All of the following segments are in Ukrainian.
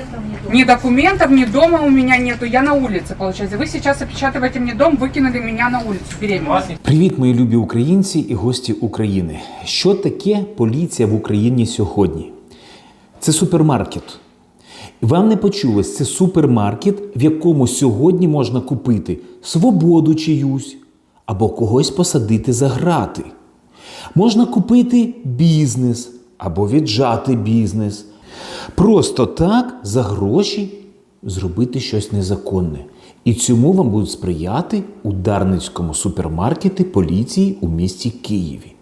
документов нету. Ни документов, ни дома у меня нету. Я на улице, получается. Вы сейчас опечатываете мне дом, выкинули меня на улицу беременную. Привіт, мої любі українці і гості України. Що таке поліція в Україні сьогодні? Це супермаркет. І Вам не почулось, це супермаркет, в якому сьогодні можна купити свободу чиюсь або когось посадити за грати. Можна купити бізнес або віджати бізнес. Просто так за гроші зробити щось незаконне. І цьому вам будуть сприяти у Дарницькому супермаркеті поліції у місті Києві.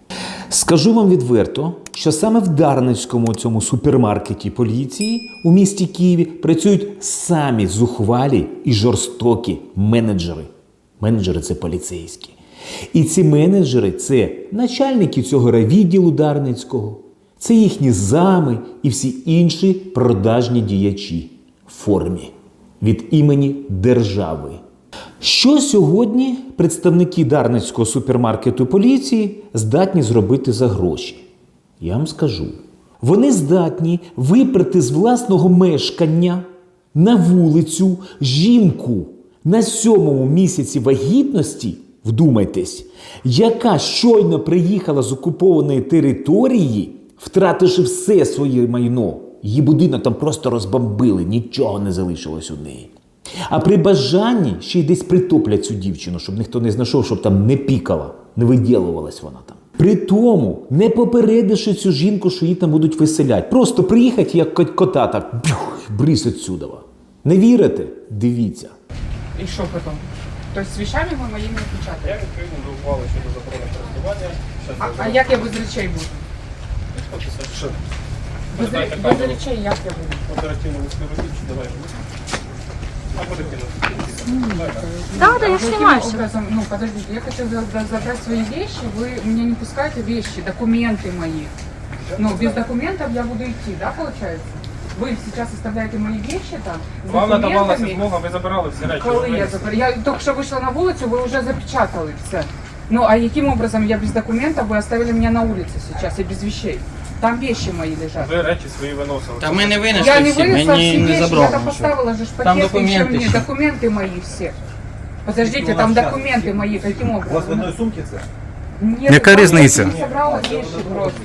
Скажу вам відверто, що саме в Дарницькому цьому супермаркеті поліції у місті Києві працюють самі зухвалі і жорстокі менеджери. Менеджери це поліцейські. І ці менеджери це начальники цього райвідділу Дарницького, це їхні зами і всі інші продажні діячі в формі від імені держави. Що сьогодні представники Дарницького супермаркету поліції здатні зробити за гроші? Я вам скажу. Вони здатні виперти з власного мешкання на вулицю жінку на сьомому місяці вагітності, вдумайтесь, яка щойно приїхала з окупованої території, втративши все своє майно. Її будинок там просто розбомбили, нічого не залишилось у неї. А при бажанні ще й десь притоплять цю дівчину, щоб ніхто не знайшов, щоб там не пікала, не виділувалась вона там. При тому, не попередивши цю жінку, що її там будуть виселяти. Просто приїхати, як кот- кота, так бюх, брись отсюда. Не вірите? Дивіться. И что потом? То есть с вещами вы моими не Я печатаете? відповідно до ухвали щодо заборони користування. А, а як я без речей буду? запишу. Що? Без, Передайте без камеру. речей як я буду? Оперативному співробітчу, давай. А буде кинути. Да, да, я А каким снимаю всё. образом, ну подождите, я хочу за- за- забрать свои вещи, вы мне не пускаете вещи, документы мои. Ну, без документов я буду идти, да, получается? Вы сейчас оставляете мои вещи там с Вам надавалася документами. змога, ви забирали всі речі. Коли ви я винесли. забрала? Я тільки що вийшла на вулицю, ви вже запечатали все. Ну, а яким образом я без документов, вы оставили меня на улице сейчас и без вещей? Там вещи мои лежат. Ви речі свої виносили. Та ми не винесли Я не всі, вынесла мені все не вещи, я забрали. там нічого. поставила же ж Там пакеты, еще документы мне, еще. документы мои все. Подождите, Ну, у там нас документы мои, каким У вас в образом? одной сумке це? Нет, Яка там різниця? Я не собрала вещи просто.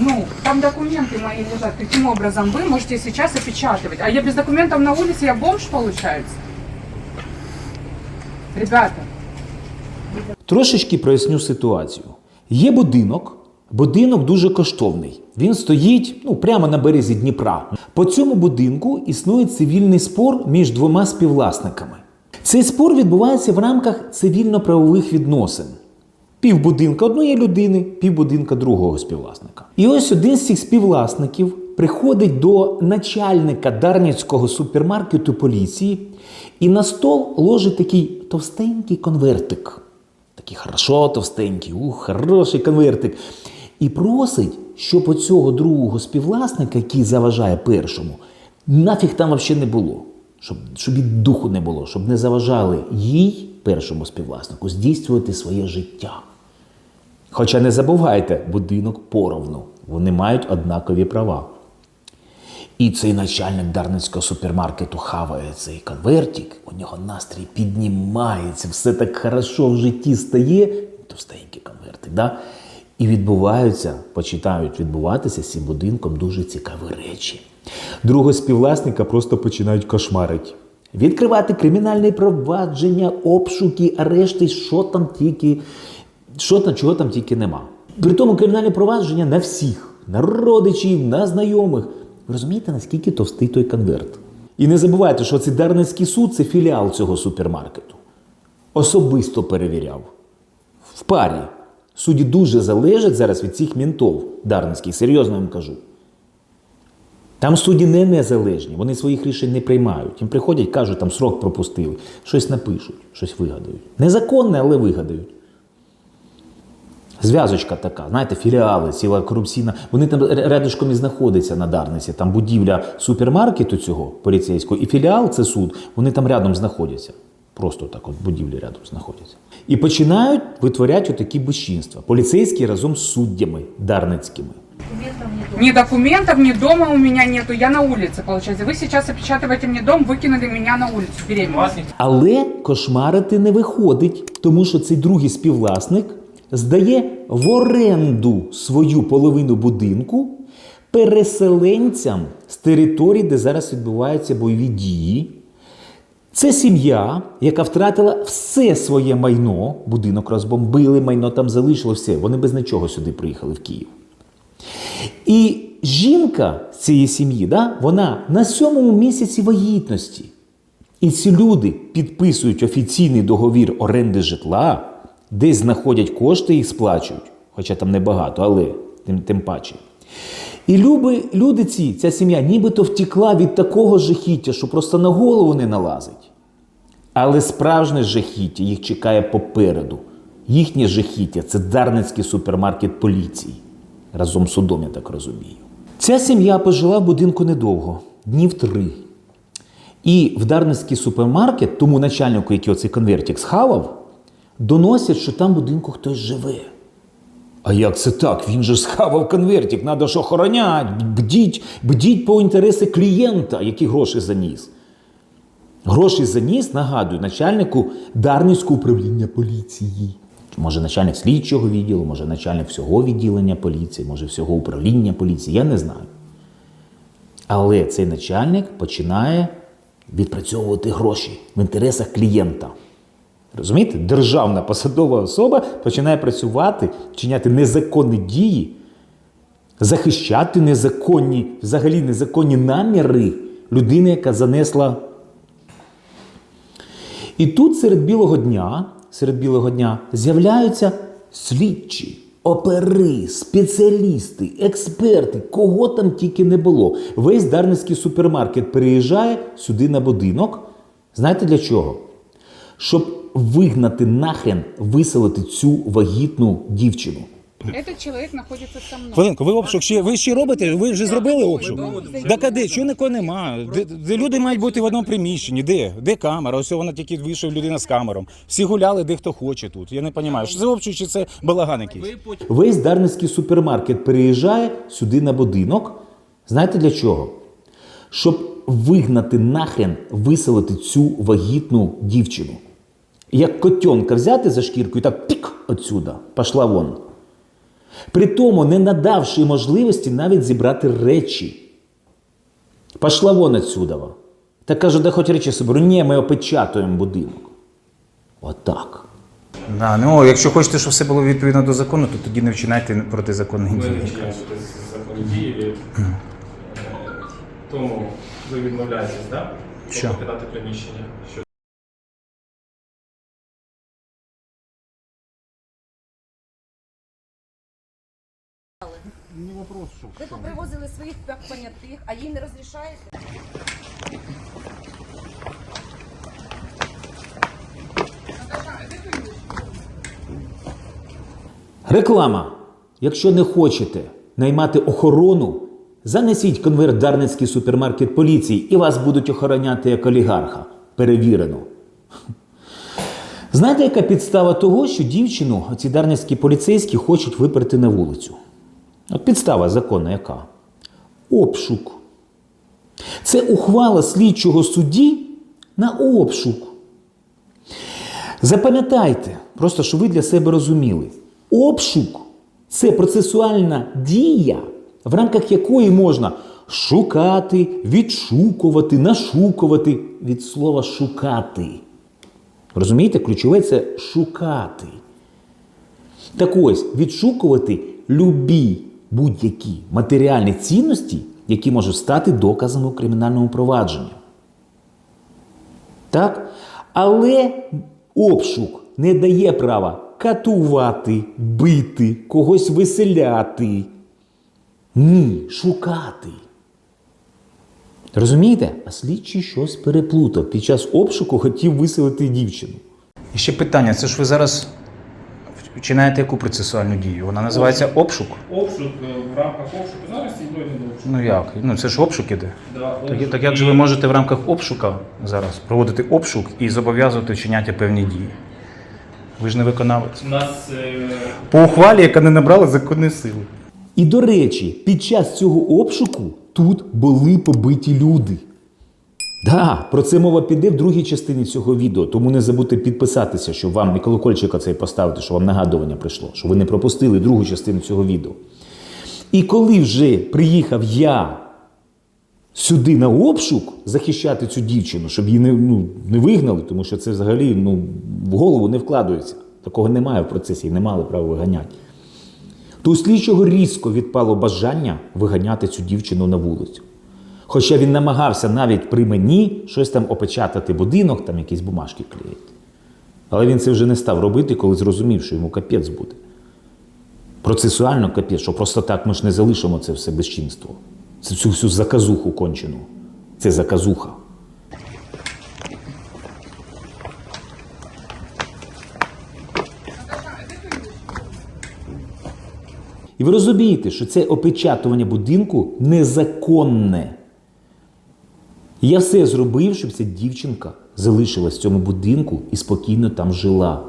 Ну, там документы мои лежат. Каким образом вы можете сейчас опечатывать? А я без документов на улице, я бомж получается? Ребята, Трошечки проясню ситуацію. Є будинок, будинок дуже коштовний. Він стоїть ну, прямо на березі Дніпра. По цьому будинку існує цивільний спор між двома співвласниками. Цей спор відбувається в рамках цивільно-правових відносин. Півбудинка одної людини, півбудинка другого співвласника. І ось один з цих співвласників приходить до начальника Дарницького супермаркету поліції і на стол ложить такий товстенький конвертик. Такий хорошо товстенький, ух, хороший конвертик. І просить, щоб оцього другого співвласника, який заважає першому, нафіг там взагалі не було. Щоб, щоб і духу не було, щоб не заважали їй, першому співвласнику, здійснювати своє життя. Хоча не забувайте, будинок поровну. Вони мають однакові права. І цей начальник Дарницького супермаркету хаває цей конвертик, у нього настрій піднімається, все так хорошо в житті стає. Товстенький конвертик, да? І відбуваються, починають відбуватися з цим будинком дуже цікаві речі. Другого співвласника просто починають кошмарити. Відкривати кримінальне провадження, обшуки, арешти, що там тільки, що там, чого там тільки нема. При тому кримінальне провадження на всіх, на родичів, на знайомих. Ви розумієте, наскільки товстий той конверт? І не забувайте, що цей Дарницький суд це філіал цього супермаркету. Особисто перевіряв. В парі. Судді дуже залежать зараз від цих мінтов Дарницьких, серйозно вам кажу. Там судді не незалежні, вони своїх рішень не приймають. Їм приходять, кажуть, там срок пропустили, щось напишуть, щось вигадають. Незаконне, але вигадають. Зв'язочка така, знаєте, філіали, ціла корупційна. Вони там р- рядышком і знаходяться на Дарниці. Там будівля супермаркету цього поліцейського і філіал це суд. Вони там рядом знаходяться. Просто так, от будівлі рядом знаходяться. І починають витворяти отакі безчинства. Поліцейські разом з суддями дарницькими. Документов нету. Ни документов, ни дома у меня нету, я на улице, получается. Вы сейчас опечатываете мне дом, выкинули меня на улицу, беременную. Вас ніхто Але кошмарити не виходить, тому що цей другий співвласник здає в оренду свою половину будинку переселенцям з території, де зараз відбуваються бойові дії. Це сім'я, яка втратила все своє майно, будинок розбомбили, майно там залишило все. Вони без нічого сюди приїхали в Київ. І жінка цієї сім'ї, да, вона на сьомому місяці вагітності. І ці люди підписують офіційний договір оренди житла, десь знаходять кошти і сплачують, хоча там небагато, але тим, тим паче. І люби, люди ці, ця сім'я нібито втекла від такого жахіття, що просто на голову не налазить. Але справжнє жахіття їх чекає попереду. Їхнє жахіття це Дарницький супермаркет поліції. Разом з судом, я так розумію. Ця сім'я пожила в будинку недовго, днів три. І в Дарницький супермаркет, тому начальнику, який оцей конвертик схавав, доносять, що там в будинку хтось живе. А як це так? Він же схавав конвертик, треба ж охоронять, бдіть, бдіть по інтереси клієнта, які гроші заніс. Гроші заніс, нагадую, начальнику Дарницького управління поліції. Може, начальник слідчого відділу, може, начальник всього відділення поліції, може, всього управління поліції, я не знаю. Але цей начальник починає відпрацьовувати гроші в інтересах клієнта. Розумієте? Державна посадова особа починає працювати, вчиняти незаконні дії, захищати незаконні, взагалі незаконні наміри людини, яка занесла. І тут серед білого дня, серед білого дня з'являються слідчі, опери, спеціалісти, експерти, кого там тільки не було. Весь Дарницький супермаркет переїжджає сюди на будинок. Знаєте для чого? Щоб вигнати нахрен, виселити цю вагітну дівчину. Этот человек находится со мной. Хвилинку, ви обшук ще ви ще робите? Ви вже зробили обшук? Так а де? Чого нікого нема? Де, де люди мають бути в одному приміщенні? Де? Де камера? Ось вона тільки вийшов людина з камером. Всі гуляли, де хто хоче тут. Я не розумію, що це обшук чи це балаган якийсь? Весь Дарницький супермаркет переїжджає сюди на будинок. Знаєте для чого? Щоб вигнати нахрен, виселити цю вагітну дівчину. Як котенка взяти за шкірку і так пік отсюда, пішла вон. При тому не надавши можливості навіть зібрати речі. Пішла вон отсюда. Та каже, да хоч речі соберу. Ні, ми опечатуємо будинок. Отак. Да, ну якщо хочете, щоб все було відповідно до закону, то тоді не вчиняйте протизаконні ви дії. вчиняєте законні дії, ви, е, тому ви відмовляєтесь, так? Да? Що? Покидати приміщення. Що Ви попривозили своїх понятих, а їм не розрішаєте? Реклама. Якщо не хочете наймати охорону, занесіть конверт Дарницький супермаркет поліції і вас будуть охороняти як олігарха. Перевірено. Знаєте, яка підстава того, що дівчину ці дарницькі поліцейські хочуть виперти на вулицю? От підстава законна яка? Обшук. Це ухвала слідчого судді на обшук. Запам'ятайте, просто щоб ви для себе розуміли, обшук це процесуальна дія, в рамках якої можна шукати, відшукувати, нашукувати від слова шукати. Розумієте, ключове це шукати. Так ось, відшукувати любі будь-які матеріальні цінності, які можуть стати доказами у кримінальному провадженні. Так? Але обшук не дає права катувати, бити, когось виселяти. Ні, шукати. Розумієте? А слідчий щось переплутав. Під час обшуку хотів виселити дівчину. І ще питання: це ж ви зараз вчинаєте яку процесуальну дію? Вона називається обшук? обшук е, в рамках обшуку. Зараз йдуть до обшуку. Ну як? Ну це ж обшук іде. Да, Так, так як же ви можете в рамках обшука зараз проводити обшук і зобов'язувати вчиняти певні дії? Ви ж не виконавець. У нас е, По ухвалі, яка не набрала законної сили. І до речі, під час цього обшуку тут були побиті люди. Да, про це мова піде в другій частині цього відео. Тому не забудьте підписатися, щоб вам і колокольчика цей поставити, щоб вам нагадування прийшло, щоб ви не пропустили другу частину цього відео. І коли вже приїхав я сюди на обшук захищати цю дівчину, щоб її не, ну, не вигнали, тому що це взагалі ну, в голову не вкладається. Такого немає в процесі і не мали права виганяти. То у слідчого різко відпало бажання виганяти цю дівчину на вулицю. Хоча він намагався навіть при мені щось там опечатати будинок, там якісь бумажки клеїти. Але він це вже не став робити, коли зрозумів, що йому капець буде. Процесуально капець, що просто так ми ж не залишимо це все безчинство. Це цю всю заказуху кончену. Це заказуха. І ви розумієте, що це опечатування будинку незаконне. І Я все зробив, щоб ця дівчинка залишилась в цьому будинку і спокійно там жила.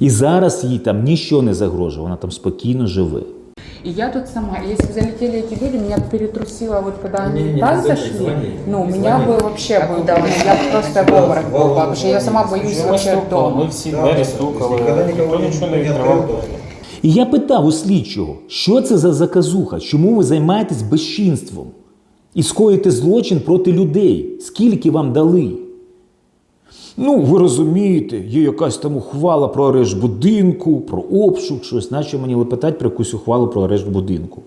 І зараз їй там нічого не загрожує, вона там спокійно живе. И я тут сама. И Если бы залетели эти люди, меня перетрусило, вот когда они Не-не-не, так не звони, зашли, звони, ну, не у меня звони. бы вообще был, ну, я бы просто в обморок была, потому что я сама боюсь Ми вообще стукали, дома. Ми всі двері стукали, Никогда ніхто никого нічого не не відкривав. открыл. І я питав у слідчого, що це за заказуха, чому ви займаєтесь безчинством І скоїте злочин проти людей? Скільки вам дали? Ну, ви розумієте, є якась там ухвала про арешт будинку, про обшук, щось, наче мені лепетать про якусь ухвалу про арешт будинку.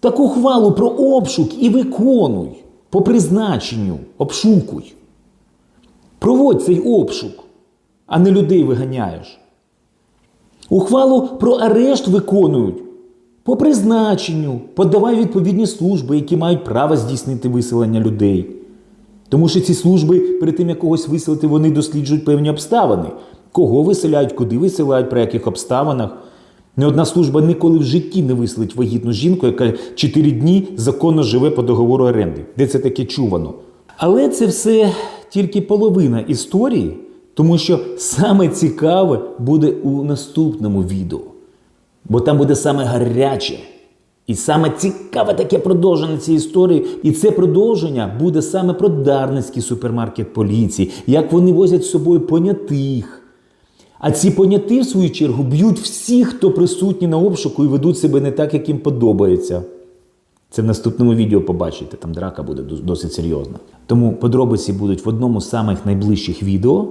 Так ухвалу про обшук і виконуй по призначенню, обшукуй. Проводь цей обшук, а не людей виганяєш. Ухвалу про арешт виконують по призначенню, подавай відповідні служби, які мають право здійснити виселення людей. Тому що ці служби, перед тим як когось виселити, вони досліджують певні обставини. Кого виселяють, куди виселяють, при яких обставинах. Ні одна служба ніколи в житті не виселить вагітну жінку, яка 4 дні законно живе по договору оренди. Де це таке чувано? Але це все тільки половина історії, тому що саме цікаве буде у наступному відео. Бо там буде саме гаряче. І саме цікаве таке продовження цієї історії. І це продовження буде саме про Дарницький супермаркет поліції, як вони возять з собою понятих. А ці поняти, в свою чергу, б'ють всіх, хто присутні на обшуку і ведуть себе не так, як їм подобається. Це в наступному відео побачите, там драка буде досить серйозна. Тому подробиці будуть в одному з самих найближчих відео.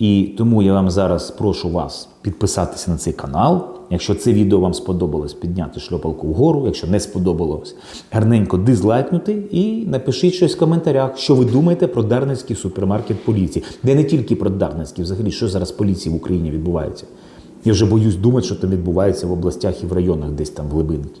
І тому я вам зараз прошу вас підписатися на цей канал. Якщо це відео вам сподобалось, підняти шльопалку вгору. Якщо не сподобалось, гарненько дизлайкнути і напишіть щось в коментарях, що ви думаєте про Дарницький супермаркет поліції. Де не тільки про Дарницький, взагалі, що зараз поліції в Україні відбувається. Я вже боюсь думати, що там відбувається в областях і в районах, десь там в глибинки.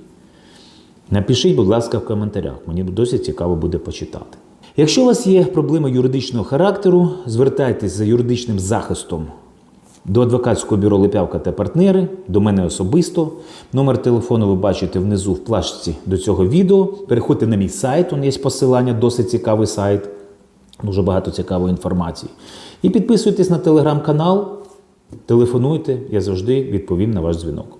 Напишіть, будь ласка, в коментарях. Мені досить цікаво буде почитати. Якщо у вас є проблеми юридичного характеру, звертайтесь за юридичним захистом до адвокатського бюро Липявка та партнери, до мене особисто. Номер телефону ви бачите внизу в плашці до цього відео. Переходьте на мій сайт, он є посилання, досить цікавий сайт, дуже багато цікавої інформації. І підписуйтесь на телеграм-канал, телефонуйте, я завжди відповім на ваш дзвінок.